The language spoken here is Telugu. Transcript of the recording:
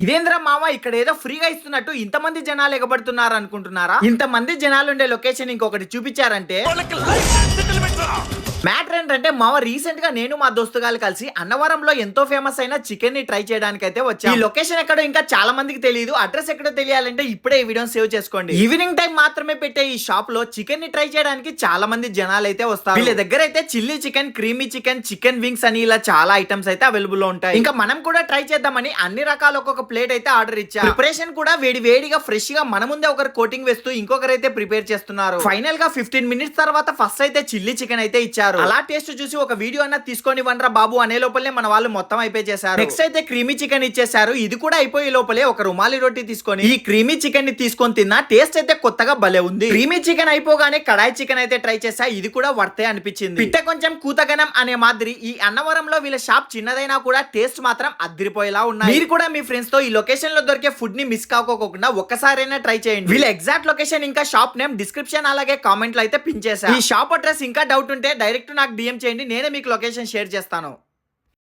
ఇదేంద్ర మామ ఇక్కడ ఏదో ఫ్రీగా ఇస్తున్నట్టు ఇంతమంది జనాలు ఎగబడుతున్నారు అనుకుంటున్నారా? ఇంతమంది జనాలు ఉండే లొకేషన్ ఇంకొకటి చూపించారంటే? మ్యాటర్ ఏంటంటే మావ రీసెంట్గా నేను మా దోస్తుగాలు కలిసి అన్నవరంలో ఎంతో ఫేమస్ అయిన చికెన్ని ట్రై చేయడానికి అయితే వచ్చాం. ఈ లొకేషన్ ఎక్కడో ఇంకా చాలా మందికి తెలియదు. అడ్రస్ ఎక్కడో తెలియాలంటే ఇప్పుడే ఈ వీడియో సేవ్ చేసుకోండి. ఈవినింగ్ టైం మాత్రమే పెట్టే ఈ షాప్లో చికెన్ని ట్రై చేయడానికి చాలా మంది జనాలు అయితే వస్తారు. వీళ్ళ దగ్గర అయితే chilli chicken creamy chicken chicken wings అని ఇలా చాలా ఐటమ్స్ అయితే అవైలబుల్లో ఉంటాయి. ఇంకా మనం కూడా ట్రై చేద్దామని అన్ని రకాల ఒక్కొక్క ప్లేట్ అయితే ఆర్డర్ ఇచ్చా. ప్రిపరేషన్ కూడా వేడి వేడిగా ఫ్రెష్గా మన ముందే ఒకరు కోటింగ్ వేస్తూ ఇంకొకరు అయితే ప్రిపేర్ చేస్తున్నారు. ఫైనల్గా ఫిఫ్టీన్ మినిట్స్ తర్వాత ఫస్ట్ అయితే చిల్లీ చికెన్ అయితే ఇచ్చారు. అలా టేస్ట్ చూసి ఒక వీడియో అన్న తీసుకొని వనరా బాబు అనే లోపలే మన వాళ్ళు మొత్తం అయిపోయి చేశారు నెక్స్ట్ అయితే క్రీమీ చికెన్ ఇచ్చేసారు ఇది కూడా అయిపోయే లోపలే ఒక రుమాలి రొట్టి తీసుకొని ఈ క్రీమీ చికెన్ని తీసుకొని తిన్నా టేస్ట్ అయితే కొత్తగా భలే ఉంది. క్రీమీ చికెన్ అయిపోగానే కడాయి చికెన్ అయితే ట్రై చేసా ఇది కూడా వర్తే అనిపించింది. పిట్ట కొంచెం కూతగనం అనే మాదిరి ఈ అన్నవరంలో వీళ్ళ షాప్ చిన్నదైనా కూడా టేస్ట్ మాత్రం అద్దరిపోయేలా ఉన్నాయి. మీరు కూడా మీ ఫ్రెండ్స్తో ఈ లొకేషన్లో దొరికే ఫుడ్ని మిస్ కాకోకుండా ఒక్కసారైనా ట్రై చేయండి. వీళ్ళ ఎగ్జాక్ట్ లొకేషన్ ఇంకా షాప్ నేమ్ డిస్క్రిప్షన్ అలాగే కామెంట్లో అయితే పిన్ చేశాను ఈ షాప్ అడ్రస్ ఇంకా డౌట్ ఉంటే డైరెక్ట్ నాకు డిఎం చేయండి నేనే మీకు లొకేషన్ షేర్ చేస్తాను.